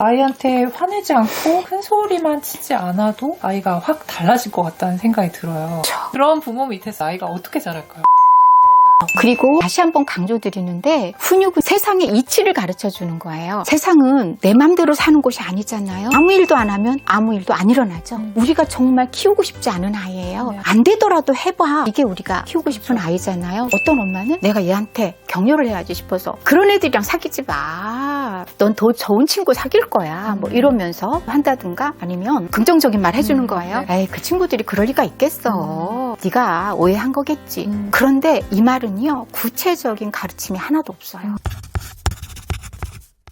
아이한테 화내지 않고 큰 소리만 치지 않아도 아이가 확 달라질 것 같다는 생각이 들어요. 그런 부모 밑에서 아이가 어떻게 자랄까요? 그리고 다시 한번 강조드리는데 훈육은 세상의 이치를 가르쳐 주는 거예요. 세상은 내 맘대로 사는 곳이 아니잖아요. 아무 일도 안 하면 아무 일도 안 일어나죠. 우리가 정말 키우고 싶지 않은 아이예요. 네. 안 되더라도 해봐. 이게 우리가 키우고 싶은 아이잖아요. 어떤 엄마는 내가 얘한테 격려를 해야지 싶어서 그런 애들이랑 사귀지 마. 넌 더 좋은 친구 사귈 거야. 뭐 음. 이러면서 한다든가 아니면 긍정적인 말 해주는 음, 거예요. 네. 에이 그 친구들이 그럴 리가 있겠어. 네가 오해한 거겠지. 음. 그런데 이 말은 요 구체적인 가르침이 하나도 없어요.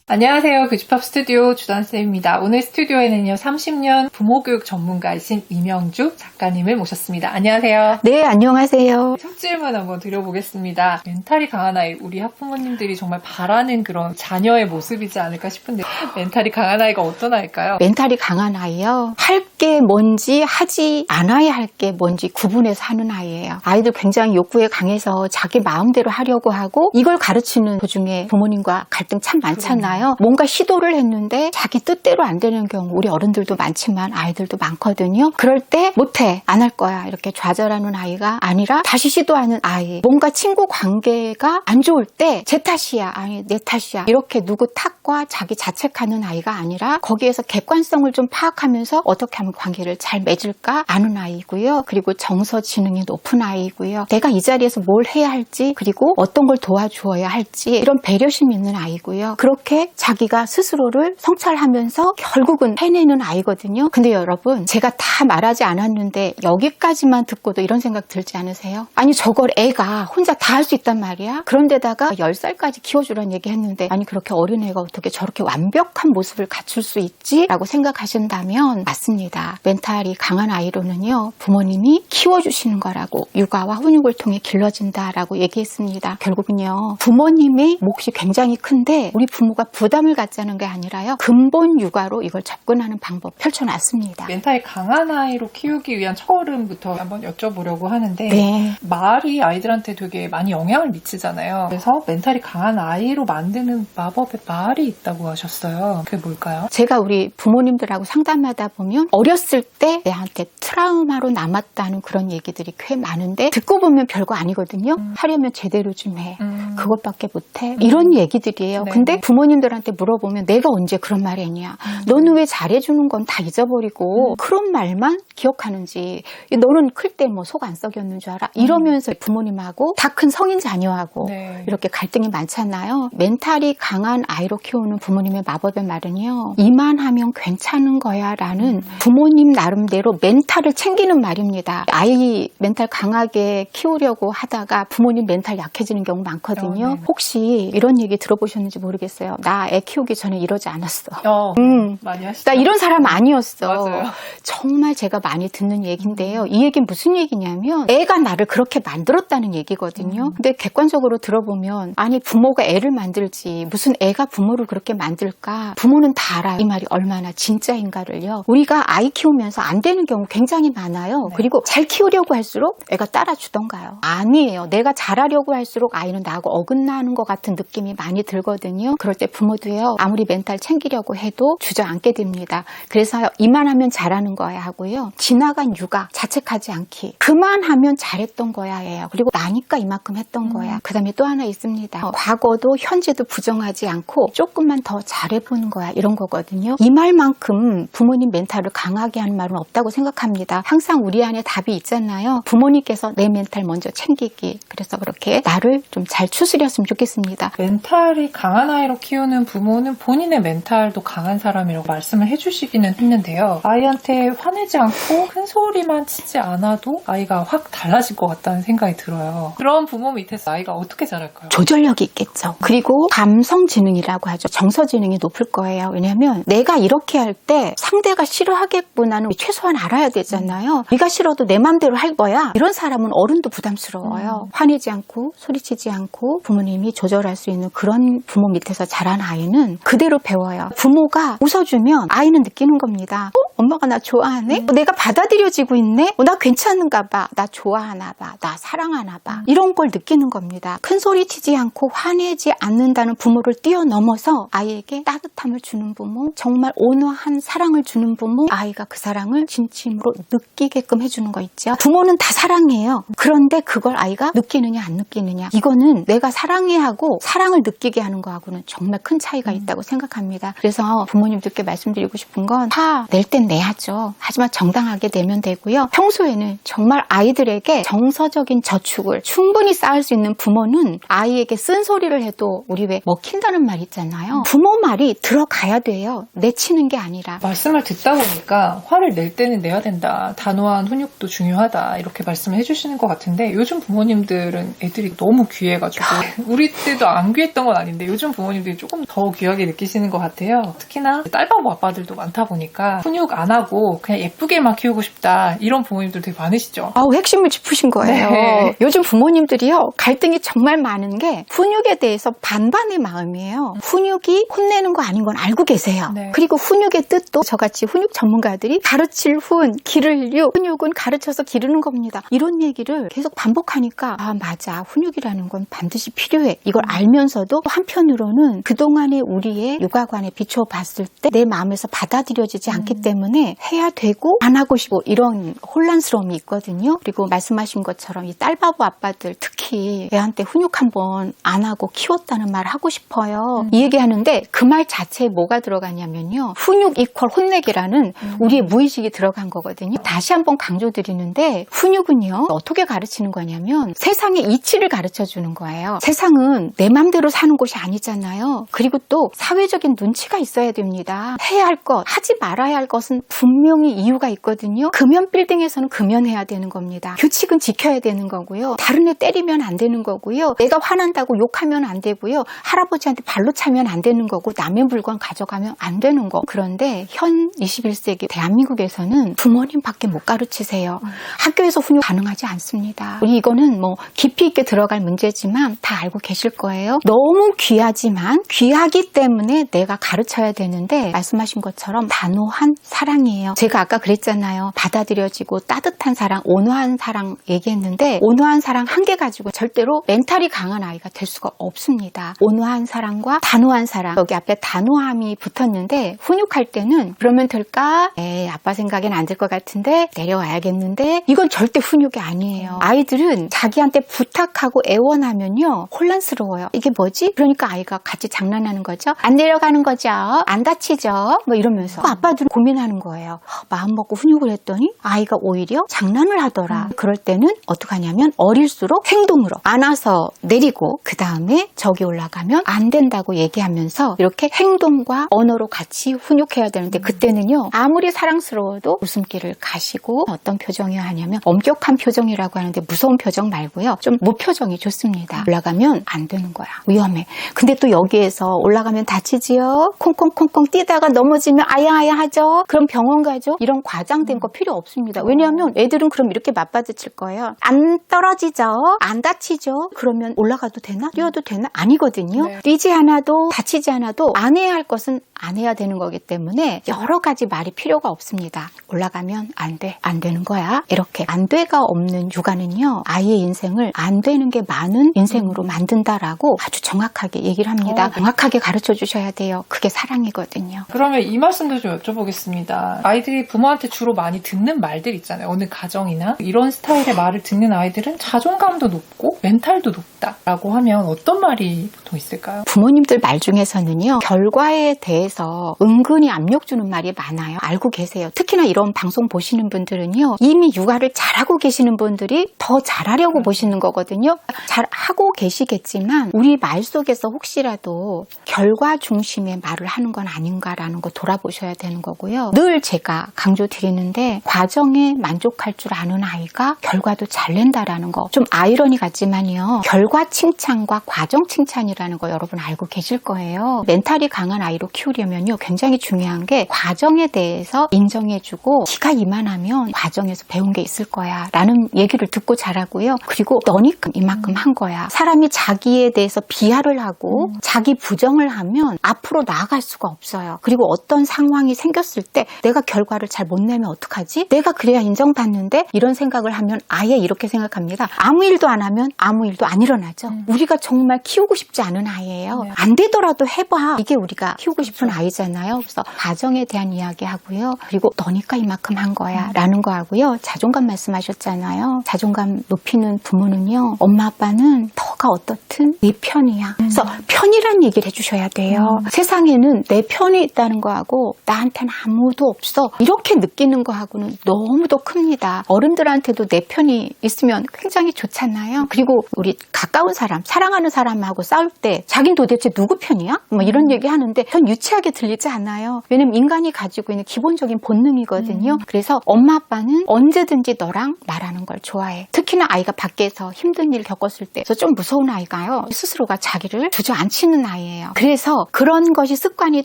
안녕하세요. 교집합 스튜디오 주단쌤입니다. 오늘 스튜디오에는요, 30년 부모교육 전문가이신 이명주 작가님을 모셨습니다. 안녕하세요. 네 안녕하세요. 첫 질문 한번 드려보겠습니다. 멘탈이 강한 아이, 우리 학부모님들이 정말 바라는 그런 자녀의 모습이지 않을까 싶은데, 멘탈이 강한 아이가 어떤 아이일까요? 멘탈이 강한 아이요. 할 게 뭔지 하지 않아야 할 게 뭔지 구분해서 하는 아이예요. 아이들 굉장히 욕구에 강해서 자기 마음대로 하려고 하고 이걸 가르치는 도중에 부모님과 갈등 참 많잖아요. 뭔가 시도를 했는데 자기 뜻대로 안 되는 경우 우리 어른들도 많지만 아이들도 많거든요. 그럴 때 못해 안 할 거야 이렇게 좌절하는 아이가 아니라 다시 시도하는 아이. 뭔가 친구 관계가 안 좋을 때 제 탓이야 아니 내 탓이야 이렇게 누구 탓과 자기 자책하는 아이가 아니라 거기에서 객관성을 좀 파악하면서 어떻게 하면 관계를 잘 맺을까 아는 아이고요. 그리고 정서 지능이 높은 아이고요. 내가 이 자리에서 뭘 해야 할지 그리고 어떤 걸 도와주어야 할지 이런 배려심 있는 아이고요. 그렇게 자기가 스스로를 성찰하면서 결국은 해내는 아이거든요. 근데 여러분 제가 다 말하지 않았는데 여기까지만 듣고도 이런 생각 들지 않으세요? 아니 저걸 애가 혼자 다 할 수 있단 말이야? 그런데다가 10살까지 키워주라는 얘기 했는데 아니 그렇게 어린 애가 어떻게 저렇게 완벽한 모습을 갖출 수 있지? 라고 생각하신다면 맞습니다. 멘탈이 강한 아이로는요 부모님이 키워주시는 거라고 육아와 훈육을 통해 길러진다라고 얘기했습니다. 결국은요 부모님의 몫이 굉장히 큰데 우리 부모가 부담을 갖자는 게 아니라요 근본 육아로 이걸 접근하는 방법 펼쳐놨습니다. 멘탈이 강한 아이로 키우기 위한 첫걸음부터 한번 여쭤보려고 하는데, 네. 말이 아이들한테 되게 많이 영향을 미치잖아요. 그래서 멘탈이 강한 아이로 만드는 마법의 말이 있다고 하셨어요. 그게 뭘까요? 제가 우리 부모님들하고 상담하다 보면 어렸을 때 내한테 트라우마로 남았다는 그런 얘기들이 꽤 많은데 듣고 보면 별거 아니거든요. 하려면 제대로 좀 해. 음, 그것밖에 못해. 이런 얘기들이에요. 네. 근데 부모님들 한테 물어보면 내가 언제 그런 말 했냐. 너는 왜 잘해주는 건 다 잊어버리고 음. 그런 말만 기억하는지. 너는 클 때 뭐 속 안 썩였는 줄 알아? 이러면서 부모님하고 다 큰 성인 자녀하고 네. 이렇게 갈등이 많잖아요. 멘탈이 강한 아이로 키우는 부모님의 마법의 말은요. 이만하면 괜찮은 거야 라는 부모님 나름대로 멘탈을 챙기는 말입니다. 아이 멘탈 강하게 키우려고 하다가 부모님 멘탈 약해지는 경우 많거든요. 어, 네. 혹시 이런 얘기 들어보셨는지 모르겠어요. 나애 키우기 전에 이러지 않았어. 어, 음. 많이 하시죠? 나 이런 사람 아니었어. 맞아요. 정말 제가 많이 듣는 얘기인데요. 이 얘기는 무슨 얘기냐면 애가 나를 그렇게 만들었다는 얘기거든요. 음. 근데 객관적으로 들어보면 아니 부모가 애를 만들지 무슨 애가 부모를 그렇게 만들까? 부모는 다 알아요. 이 말이 얼마나 진짜인가를요. 우리가 아이 키우면서 안 되는 경우 굉장히 많아요. 네. 그리고 잘 키우려고 할수록 애가 따라주던가요. 아니에요. 내가 잘하려고 할수록 아이는 나하고 어긋나는 것 같은 느낌이 많이 들거든요. 그럴 때 부모 도요. 아무리 멘탈 챙기려고 해도 주저앉게 됩니다. 그래서 이만하면 잘하는 거야 하고요. 지나간 육아 자책하지 않기. 그만하면 잘했던 거야 예요. 그리고 나니까 이만큼 했던 거야. 그 다음에 또 하나 있습니다. 어, 과거도 현재도 부정하지 않고 조금만 더 잘해보는 거야 이런 거거든요. 이 말만큼 부모님 멘탈을 강하게 하는 말은 없다고 생각합니다. 항상 우리 안에 답이 있잖아요. 부모님께서 내 멘탈 먼저 챙기기. 그래서 그렇게 나를 좀 잘 추스렸으면 좋겠습니다. 멘탈이 강한 아이로 키우는 부모는 본인의 멘탈도 강한 사람이라고 말씀을 해주시기는 했는데요. 아이한테 화내지 않고 큰 소리만 치지 않아도 아이가 확 달라질 것 같다는 생각이 들어요. 그런 부모 밑에서 아이가 어떻게 자랄까요? 조절력이 있겠죠. 그리고 감성 지능이라고 하죠. 정서 지능이 높을 거예요. 왜냐하면 내가 이렇게 할 때 상대가 싫어하겠구나는 최소한 알아야 되잖아요. 네가 싫어도 내 맘대로 할 거야. 이런 사람은 어른도 부담스러워요. 화내지 않고 소리치지 않고 부모님이 조절할 수 있는 그런 부모 밑에서 자란 아이는 그대로 배워요. 부모가 웃어주면 아이는 느끼는 겁니다. 어? 엄마가 나 좋아하네? 어, 내가 받아들여지고 있네? 어, 나 괜찮은가 봐. 나 좋아하나 봐. 나 사랑하나 봐. 이런 걸 느끼는 겁니다. 큰 소리 치지 않고 화내지 않는다는 부모를 뛰어넘어서 아이에게 따뜻함을 주는 부모, 정말 온화한 사랑을 주는 부모, 아이가 그 사랑을 진심으로 느끼게끔 해주는 거 있죠. 부모는 다 사랑해요. 그런데 그걸 아이가 느끼느냐 안 느끼느냐. 이거는 내가 사랑해 하고 사랑을 느끼게 하는 거하고는 정말 큰 차이가 있다고 생각합니다. 그래서 부모님들께 말씀드리고 싶은 건화낼땐 내야죠. 하지만 정당하게 내면 되고요. 평소에는 정말 아이들에게 정서적인 저축을 충분히 쌓을 수 있는 부모는 아이에게 쓴소리를 해도 우리 왜 먹힌다는 말 있잖아요. 부모 말이 들어가야 돼요. 내치는 게 아니라. 말씀을 듣다 보니까 화를 낼 때는 내야 된다. 단호한 훈육도 중요하다. 이렇게 말씀을 해주시는 것 같은데 요즘 부모님들은 애들이 너무 귀해가지고 우리 때도 안 귀했던 건 아닌데 요즘 부모님들이 조금 더 귀하게 느끼시는 것 같아요. 특히나 딸바보 아빠들도 많다 보니까 훈육 안 하고 그냥 예쁘게만 키우고 싶다. 이런 부모님들 되게 많으시죠. 아우 핵심을 짚으신 거예요. 네. 요즘 부모님들이요 갈등이 정말 많은 게 훈육에 대해서 반반의 마음이에요. 훈육이 혼내는 거 아닌 건 알고 계세요. 네. 그리고 훈육의 뜻도 저같이 훈육 전문가들이 가르칠 훈, 기를 육, 훈육은 가르쳐서 기르는 겁니다. 이런 얘기를 계속 반복하니까 아 맞아 훈육이라는 건 반드시 필요해. 이걸 알면서도 한편으로는 그동안 의 우리의 육아관에 비춰 봤을 때 내 마음에서 받아들여지지 않기 때문에 해야 되고 안 하고 싶고 이런 혼란스러움이 있거든요. 그리고 말씀하신 것처럼 이 딸바보 아빠들 특히 애한테 훈육 한번 안 하고 키웠다는 말 하고 싶어요. 이 얘기 하는데 그 말 자체에 뭐가 들어가냐면요. 훈육 이퀄 혼내기라는 우리의 무의식이 들어간 거거든요. 다시 한번 강조드리는데 훈육은요. 어떻게 가르치는 거냐면 세상의 이치를 가르쳐 주는 거예요. 세상은 내 맘대로 사는 곳이 아니잖아요. 그리고 또 사회적인 눈치가 있어야 됩니다. 해야 할 것, 하지 말아야 할 것은 분명히 이유가 있거든요. 금연 빌딩에서는 금연해야 되는 겁니다. 규칙은 지켜야 되는 거고요. 다른 애 때리면 안 되는 거고요. 내가 화난다고 욕하면 안 되고요. 할아버지한테 발로 차면 안 되는 거고 남의 물건 가져가면 안 되는 거. 그런데 현 21세기 대한민국에서는 부모님밖에 못 가르치세요. 학교에서 훈육 가능하지 않습니다. 우리 이거는 뭐 깊이 있게 들어갈 문제지만 다 알고 계실 거예요. 너무 귀하지만 귀 하기 때문에 내가 가르쳐야 되는데 말씀하신 것처럼 단호한 사랑이에요. 제가 아까 그랬잖아요. 받아들여지고 따뜻한 사랑, 온화한 사랑 얘기했는데 온화한 사랑 한 개 가지고 절대로 멘탈이 강한 아이가 될 수가 없습니다. 온화한 사랑과 단호한 사랑 여기 앞에 단호함이 붙었는데 훈육할 때는 그러면 될까? 에이 아빠 생각엔 안 될 것 같은데 내려와야겠는데 이건 절대 훈육이 아니에요. 아이들은 자기한테 부탁하고 애원하면요 혼란스러워요. 이게 뭐지? 그러니까 아이가 같이 장난 하는 거죠. 안 내려가는 거죠. 안 다치죠. 뭐 이러면서 그 아빠들은 고민하는 거예요. 마음 먹고 훈육을 했더니 아이가 오히려 장난을 하더라. 그럴 때는 어떻게 하냐면 어릴수록 행동으로 안아서 내리고 그 다음에 저기 올라가면 안 된다고 얘기하면서 이렇게 행동과 언어로 같이 훈육해야 되는데 그때는요 아무리 사랑스러워도 웃음기를 가시고 어떤 표정이어야 하냐면 엄격한 표정이라고 하는데 무서운 표정 말고요 좀 무표정이 좋습니다 올라가면 안 되는 거야 위험해 근데 또 여기에서 올라가면 다치지요 콩콩콩콩 뛰다가 넘어지면 아야아야 하죠 그럼 병원 가죠 이런 과장된 거 필요 없습니다 왜냐하면 애들은 그럼 이렇게 맞받아칠 거예요 안 떨어지죠 안 다치죠 그러면 올라가도 되나 뛰어도 되나 아니거든요 네. 뛰지 않아도 다치지 않아도 안 해야 할 것은 안 해야 되는 거기 때문에 여러 가지 말이 필요가 없습니다. 올라가면 안 돼, 안 되는 거야. 이렇게 안 돼가 없는 육아는요, 아이의 인생을 안 되는 게 많은 인생으로 만든다라고 아주 정확하게 얘기를 합니다. 어. 정확하게 가르쳐 주셔야 돼요. 그게 사랑이거든요. 그러면 이 말씀도 좀 여쭤보겠습니다. 아이들이 부모한테 주로 많이 듣는 말들 있잖아요. 어느 가정이나 이런 스타일의 말을 듣는 아이들은 자존감도 높고 멘탈도 높다라고 하면 어떤 말이 보통 있을까요? 부모님들 말 중에서는요, 결과에 대해서 은근히 압력 주는 말이 많아요. 알고 계세요. 특히나 이런 방송 보시는 분들은요, 이미 육아를 잘하고 계시는 분들이 더 잘하려고 보시는 거거든요. 잘 하고 계시겠지만, 우리 말 속에서 혹시라도 결과 중심의 말을 하는 건 아닌가라는 거 돌아보셔야 되는 거고요. 늘 제가 강조드리는데, 과정에 만족할 줄 아는 아이가 결과도 잘 낸다라는 거. 좀 아이러니 같지만요. 결과 칭찬과 과정 칭찬이라는 거 여러분 알고 계실 거예요. 멘탈이 강한 아이로 키우려면요. 굉장히 중요한 게 과정에 대해서 인정해주고 키가 이만하면 과정에서 배운 게 있을 거야. 라는 얘기를 듣고 자라고요. 그리고 너니까 이만큼 한 거야. 사람이 자기에 대해서 비하를 하고 자기 부정을 하면 앞으로 나아갈 수가 없어요. 그리고 어떤 상황이 생겼을 때 내가 결과를 잘 못 내면 어떡하지? 내가 그래야 인정받는데 이런 생각을 하면 아예 이렇게 생각합니다. 아무 일도 안 하면 아무 일도 안 일어나죠. 우리가 정말 키우고 싶지 않은 아이예요. 네. 안 되더라도 해봐. 이게 우리가 키우고 싶은 아이잖아요. 그래서 가정에 대한 이야기 하고요. 그리고 너니까 이만큼 한 거야. 라는 거 하고요. 자존감 말씀하셨잖아요. 자존감 높이는 부모는요. 엄마 아빠는 너가 어떻든 네 편이야. 그래서 편이란 얘기 를 해주셔야 돼요. 세상에는 내 편이 있다는 거하고 나한테는 아무도 없어. 이렇게 느끼는 거하고는 너무도 큽니다. 어른들한테도 내 편이 있으면 굉장히 좋잖아요. 그리고 우리 가까운 사람, 사랑하는 사람하고 싸울 때 자긴 도대체 누구 편이야? 뭐 이런 얘기 하는데 전 유치하게 들리지 않아요. 왜냐면 인간이 가지고 있는 기본적인 본능이거든요. 그래서 엄마 아빠는 언제든지 너랑 말하는 걸 좋아해. 특히나 아이가 밖에서 힘든 일 겪었을 때 좀 무서운 아이가요. 스스로가 자기를 주저앉히는 아이 예요. 그래서 그런 것이 습관이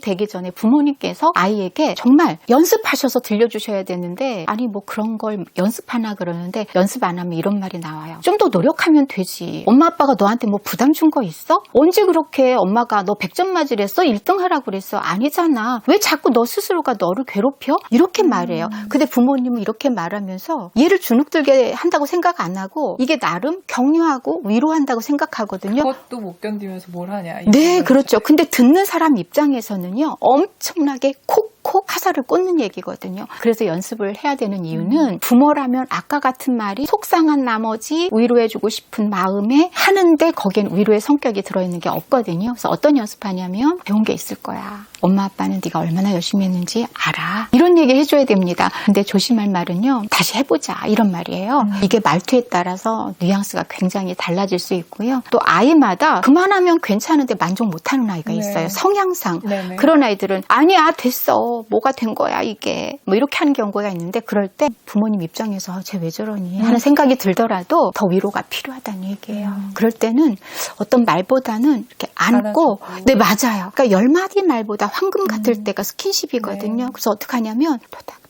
되기 전에 부모님께서 아이에게 정말 연습하셔서 들려주셔야 되는데 아니 뭐 그런 걸 연습하나 그러는데 연습 안 하면 이런 말이 나와요. 좀 더 노력하면 되지. 엄마 아빠가 너한테 뭐 부담 준 거 있어? 언제 그렇게 엄마가 너 100점 맞으랬어? 1등 하라고 그랬어? 아니잖아. 왜 자꾸 너 스스로가 너를 괴롭혀? 이렇게 말해요. 근데 부모님은 이렇게 말하면서 얘를 주눅들게 한다고 생각 안 하고 이게 나름 격려하고 위로한다고 생각하거든요. 그것도 못 견디면서 뭘 하냐. 이 네, 그렇죠. 근데 듣는 사람 입장에서는요, 엄청나게 콕콕 화살을 꽂는 얘기거든요. 그래서 연습을 해야 되는 이유는 부모라면 아까 같은 말이 속상한 나머지 위로해주고 싶은 마음에 하는데 거기엔 위로의 성격이 들어있는 게 없거든요. 그래서 어떤 연습하냐면 배운 게 있을 거야. 엄마 아빠는 네가 얼마나 열심히 했는지 알아. 이런 얘기 해줘야 됩니다. 근데 조심할 말은요. 다시 해보자. 이런 말이에요. 이게 말투에 따라서 뉘앙스가 굉장히 달라질 수 있고요. 또 아이마다 그만하면 괜찮은데 만족 못하는 아이가 네. 있어요. 성향상. 네 네. 그런 아이들은 아니야 됐어. 뭐가 된 거야 이게. 뭐 이렇게 하는 경우가 있는데 그럴 때 부모님 입장에서 쟤 왜 저러니 하는 생각이 들더라도 더 위로가 필요하다는 얘기예요. 그럴 때는 어떤 말보다는 이렇게 안고 안아주고. 네 맞아요. 그러니까 열 마디 말보다 황금 같을 때가 스킨십이거든요. 네. 그래서 어떻게 하냐면 토닥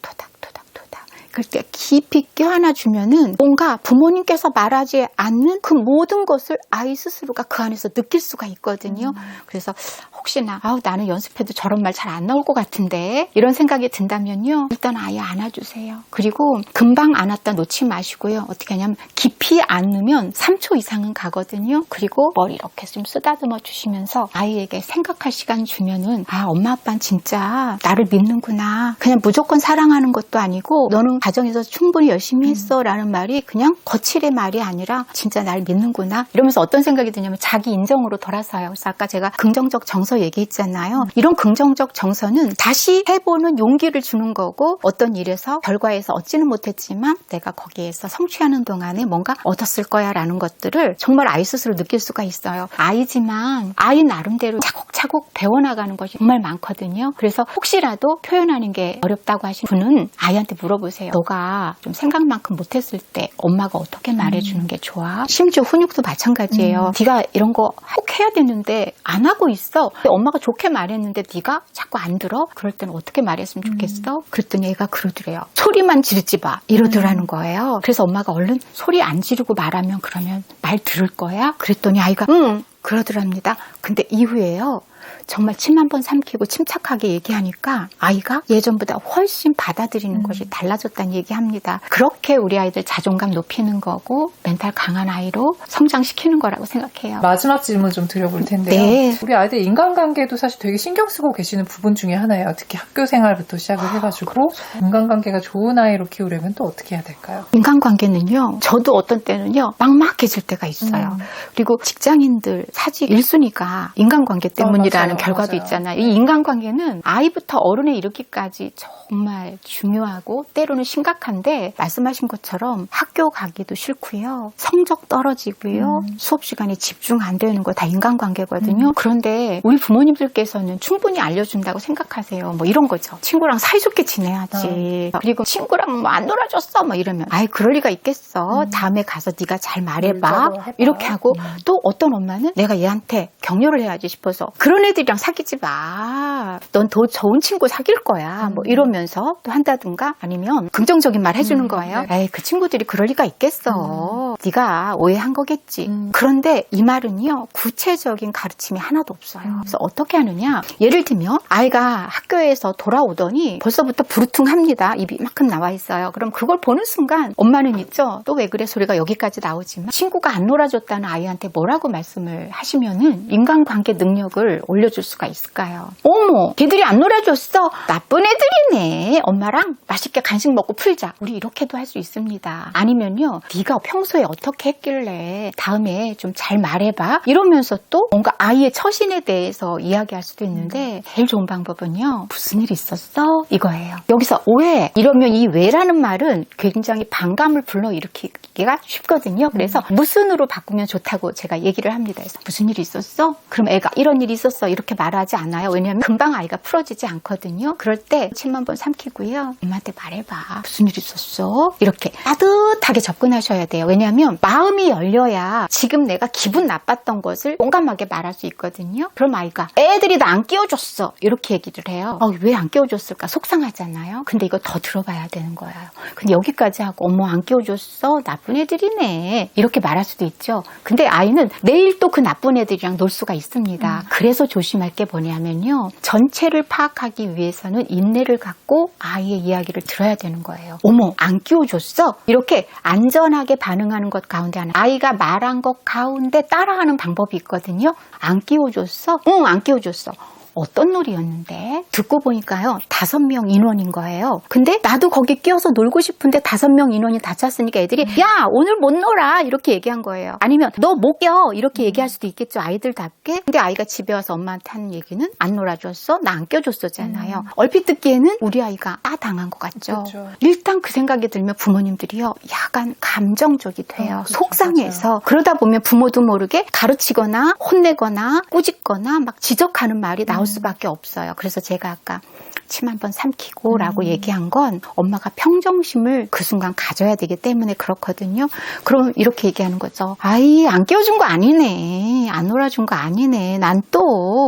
때 깊이 껴안아 주면은 뭔가 부모님께서 말하지 않는 그 모든 것을 아이 스스로가 그 안에서 느낄 수가 있거든요. 그래서 혹시나 아우 나는 연습해도 저런 말 잘 안 나올 것 같은데 이런 생각이 든다면요 일단 아이 안아주세요. 그리고 금방 안았다 놓지 마시고요 어떻게 하냐면 깊이 안으면 3초 이상은 가거든요. 그리고 머리 이렇게 좀 쓰다듬어 주시면서 아이에게 생각할 시간 주면은 아 엄마 아빠는 진짜 나를 믿는구나. 그냥 무조건 사랑하는 것도 아니고 너는 가정에서 충분히 열심히 했어 라는 말이 그냥 거칠의 말이 아니라 진짜 날 믿는구나. 이러면서 어떤 생각이 드냐면 자기 인정으로 돌아서요. 그래서 아까 제가 긍정적 정서 얘기했잖아요. 이런 긍정적 정서는 다시 해보는 용기를 주는 거고 어떤 일에서 결과에서 얻지는 못했지만 내가 거기에서 성취하는 동안에 뭔가 얻었을 거야 라는 것들을 정말 아이 스스로 느낄 수가 있어요. 아이지만 아이 나름대로 차곡차곡 배워나가는 것이 정말 많거든요. 그래서 혹시라도 표현하는 게 어렵다고 하신 분은 아이한테 물어보세요. 너가 좀 생각만큼 못했을 때 엄마가 어떻게 말해주는 게 좋아? 심지어 훈육도 마찬가지예요. 네가 이런 거 꼭 해야 되는데 안 하고 있어. 근데 엄마가 좋게 말했는데 네가 자꾸 안 들어? 그럴 때는 어떻게 말했으면 좋겠어? 그랬더니 얘가 그러더래요. 소리만 지르지 마. 이러더라는 거예요. 그래서 엄마가 얼른 소리 안 지르고 말하면 그러면 말 들을 거야? 그랬더니 아이가 응 그러더랍니다. 근데 이후에요. 정말 침 한 번 삼키고 침착하게 얘기하니까 아이가 예전보다 훨씬 받아들이는 것이 달라졌다는 얘기합니다. 그렇게 우리 아이들 자존감 높이는 거고 멘탈 강한 아이로 성장시키는 거라고 생각해요. 마지막 질문 좀 드려볼 텐데요. 네. 우리 아이들 인간관계도 사실 되게 신경 쓰고 계시는 부분 중에 하나예요. 특히 학교 생활부터 시작을 해가지고 인간관계가 좋은 아이로 키우려면 또 어떻게 해야 될까요? 인간관계는요, 저도 어떤 때는요, 막막해질 때가 있어요. 음. 그리고 직장인들 사직 1순위가 인간관계 때문이 맞아요. 결과도 맞아요. 있잖아요. 이 인간관계는 아이부터 어른에 이르기까지 정말 중요하고 때로는 심각한데 말씀하신 것처럼 학교 가기도 싫고요. 성적 떨어지고요. 음. 수업 시간에 집중 안 되는 거 다 인간관계거든요. 그런데 우리 부모님들께서는 충분히 알려준다고 생각하세요. 뭐 이런 거죠. 친구랑 사이좋게 지내야지. 그리고 친구랑 뭐 안 놀아줬어. 뭐 이러면 아이 그럴 리가 있겠어. 다음에 가서 네가 잘 말해봐. 이렇게 하고 음. 또 어떤 엄마는 내가 얘한테 격려를 해야지 싶어서 그런 애들이랑 사귀지 마. 넌 더 좋은 친구 사귈 거야. 뭐 이러면서 또 한다든가 아니면 긍정적인 말 해주는 음, 거예요. 네. 에이 그 친구들이 그럴 리가 있겠어. 네가 오해한 거겠지. 음. 그런데 이 말은요 구체적인 가르침이 하나도 없어요. 음. 그래서 어떻게 하느냐? 예를 들면 아이가 학교에서 돌아오더니 벌써부터 부르퉁합니다. 입이 이만큼 나와 있어요. 그럼 그걸 보는 순간 엄마는 있죠. 또 왜 그래 소리가 여기까지 나오지만 친구가 안 놀아줬다는 아이한테 뭐라고 말씀을 하시면은 인간관계 능력을 올려줄 수가 있을까요? 어머, 걔들이 안 놀아줬어. 나쁜 애들이네. 엄마랑 맛있게 간식 먹고 풀자. 우리 이렇게도 할 수 있습니다. 아니면요, 네가 평소에 어떻게 했길래 다음에 좀 잘 말해봐. 이러면서 또 뭔가 아이의 처신에 대해서 이야기할 수도 있는데 제일 좋은 방법은요, 무슨 일 있었어? 이거예요. 여기서 오해. 이러면 이 왜라는 말은 굉장히 반감을 불러일으키기가 쉽거든요. 그래서 무슨으로 바꾸면 좋다고 제가 얘기를 합니다. 그래서 무슨 일이 있었어? 그럼 애가 이런 일이 있었어. 이렇게 말하지 않아요. 왜냐하면 금방 아이가 풀어지지 않거든요. 그럴 때 침만 번 삼키고요. 엄마한테 말해봐. 무슨 일 있었어? 이렇게 따뜻하게 접근하셔야 돼요. 왜냐하면 마음이 열려야 지금 내가 기분 나빴던 것을 공감하게 말할 수 있거든요. 그럼 아이가 애들이 나 안 끼워줬어. 이렇게 얘기를 해요. 어, 왜 안 끼워줬을까? 속상하잖아요. 근데 이거 더 들어봐야 되는 거예요. 근데 여기까지 하고 어머 안 끼워줬어. 나쁜 애들이네. 이렇게 말할 수도 있죠. 근데 아이는 내일 또 그 나쁜 애들이랑 놀 수가 있습니다. 그래서 조심할 게 뭐냐면요. 전체를 파악하기 위해서는 인내를 갖고 아이의 이야기를 들어야 되는 거예요. 어머 안 끼워줬어. 이렇게 안전하게 반응하는 것 가운데 하나. 아이가 말한 것 가운데 따라하는 방법이 있거든요. 안 끼워줬어? 응, 안 끼워줬어. 어떤 놀이였는데? 듣고 보니까요, 다섯 명 인원인 거예요. 근데 나도 거기 끼어서 놀고 싶은데 다섯 명 인원이 다 찼으니까 애들이, 야, 오늘 못 놀아! 이렇게 얘기한 거예요. 아니면, 너 못 껴! 이렇게 얘기할 수도 있겠죠, 아이들답게. 근데 아이가 집에 와서 엄마한테 하는 얘기는, 안 놀아줬어? 나 안 껴줬었잖아요. 얼핏 듣기에는 우리 아이가 아, 당한 것 같죠. 그렇죠. 일단 그 생각이 들면 부모님들이요, 약간 감정적이 돼요. 어, 그렇죠. 속상해서. 그러다 보면 부모도 모르게 가르치거나 혼내거나 꾸짖거나 막 지적하는 말이 나올 수밖에 없어요. 그래서 제가 아까 침 한번 삼키고 라고 얘기한 건 엄마가 평정심을 그 순간 가져야 되기 때문에 그렇거든요. 그럼 이렇게 얘기하는 거죠. 아이, 안 깨워준 거 아니네. 안 놀아준 거 아니네. 난 또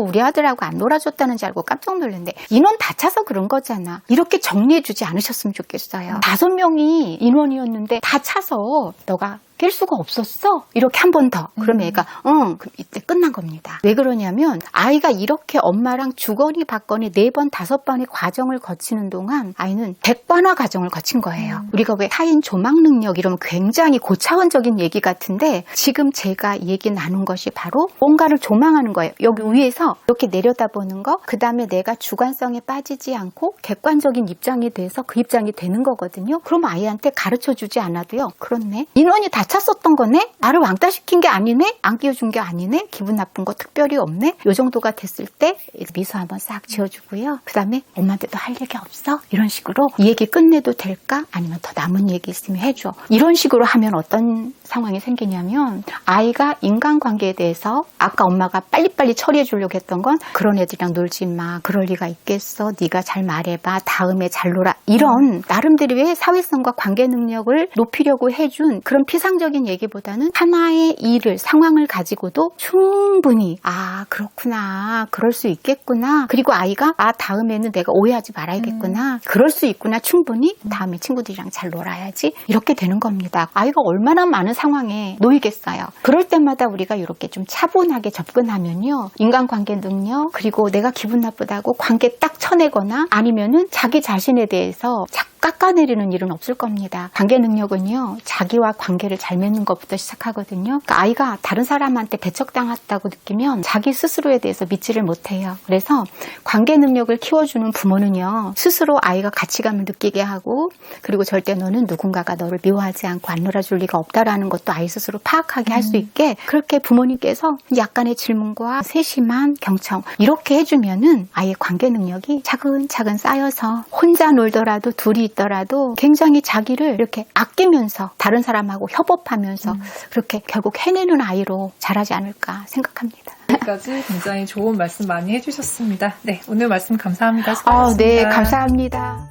우리 아들하고 안 놀아줬다는 줄 알고 깜짝 놀랐는데 인원 다 차서 그런 거잖아. 이렇게 정리해주지 않으셨으면 좋겠어요. 다섯 명이 인원이었는데 다 차서 너가 깰 수가 없었어? 이렇게 한 번 더. 그럼 애가, 응, 그럼 이때 끝난 겁니다. 왜 그러냐면, 아이가 이렇게 엄마랑 주거니 받거니 네 번, 다섯 번의 과정을 거치는 동안 아이는 백번화 과정을 거친 거예요. 우리가 왜 타인 조망 능력 이러면 굉장히 고차원적인 얘기 같은데, 지금 제가 얘기 나눈 것이 바로 뭔가를 조망하는 거예요. 여기 위에서 이렇게 내려다보는 거, 그 다음에 내가 주관성에 빠지지 않고 객관적인 입장이 돼서 그 입장이 되는 거거든요. 그럼 아이한테 가르쳐 주지 않아도요. 그렇네. 인원이 다 찼었던 거네? 나를 왕따 시킨 게 아니네? 안 끼워준 게 아니네? 기분 나쁜 거 특별히 없네? 요 정도가 됐을 때 미소 한번 싹 지어주고요. 그 다음에 엄마한테도 할 얘기 없어? 이런 식으로 이 얘기 끝내도 될까? 아니면 더 남은 얘기 있으면 해줘. 이런 식으로 하면 어떤 상황이 생기냐면 아이가 인간관계에 대해서 아까 엄마가 빨리빨리 처리해 주려고 했던 건 그런 애들이랑 놀지 마. 그럴 리가 있겠어. 네가 잘 말해봐. 다음에 잘 놀아. 이런 나름대로 의 사회성과 관계 능력을 높이려고 해준 그런 피상적인 얘기보다는 하나의 일을 상황을 가지고도 충분히 아 그렇구나. 그럴 수 있겠구나. 그리고 아이가 아 다음에는 내가 오해하지 말아야겠구나. 그럴 수 있구나. 충분히 다음에 친구들이랑 잘 놀아야지. 이렇게 되는 겁니다. 아이가 얼마나 많은 상황에 놓이겠어요. 그럴 때마다 우리가 이렇게 좀 차분하게 접근하면요. 인간관계 능력 그리고 내가 기분 나쁘다고 관계 딱 쳐내거나 아니면은 자기 자신에 대해서 자꾸 깎아내리는 일은 없을 겁니다. 관계 능력은요. 자기와 관계를 잘 맺는 것부터 시작하거든요. 그러니까 아이가 다른 사람한테 배척당했다고 느끼면 자기 스스로에 대해서 믿지를 못해요. 그래서 관계 능력을 키워주는 부모는요. 스스로 아이가 가치감을 느끼게 하고 그리고 절대 너는 누군가가 너를 미워하지 않고 안 놀아줄 리가 없다라는 것도 아이 스스로 파악하게 할 수 있게 그렇게 부모님께서 약간의 질문과 세심한 경청 이렇게 해주면은 아이의 관계 능력이 차근차근 쌓여서 혼자 놀더라도 둘이 있더라도 굉장히 자기를 이렇게 아끼면서 다른 사람하고 협업하면서 그렇게 결국 해내는 아이로 자라지 않을까 생각합니다. 여기까지 굉장히 좋은 말씀 많이 해주셨습니다. 네, 오늘 말씀 감사합니다. 아, 네, 수고하셨습니다. 감사합니다.